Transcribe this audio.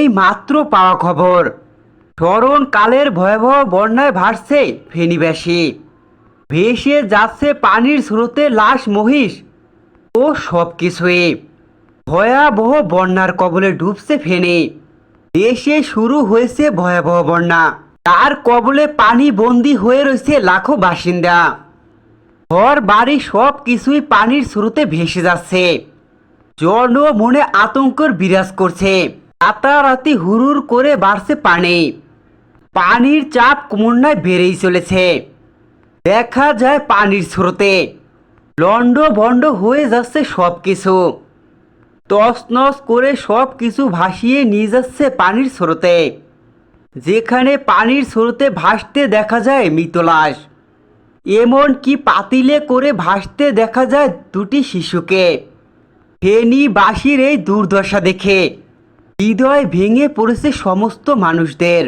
এই মাত্র পাওয়া খবর। স্মরণকালের ভয়াবহ বন্যায় ভাসছে ফেনীবাসী। ভেসে যাচ্ছে পানির স্রোতে লাশ মহিষ ও সব কিছুই ভয়াবহ বন্যার কবলে ডুবছে ফেনী। দেশে শুরু হয়েছে ভয়াবহ বন্যা। তার কবলে পানি বন্দি হয়ে রয়েছে লাখো বাসিন্দা। ঘর, বাড়ি সব কিছুই পানির স্রোতে ভেসে যাচ্ছে। জন মনে আতঙ্কর বিরাজ করছে। রাতারাতি হুড়ুর করে বাড়ছে পানি। পানির চাপ কুমন্যায় বেড়েই চলেছে। দেখা যায় পানির স্রোতে। লন্ড ভন্ড হয়ে যাচ্ছে সব কিছু তছনছ করে সব কিছু ভাসিয়ে নিয়ে যাচ্ছে পানির স্রোতে। যেখানে পানির স্রোতে ভাসতে দেখা যায় মৃত লাশ এমন কি পাতিলে করে ভাসতে দেখা যায় দুটি শিশুকে। ফেনীবাসীর এই দুর্দশা দেখে। হৃদয় ভেঙে পড়েছে সমস্ত মানুষদের।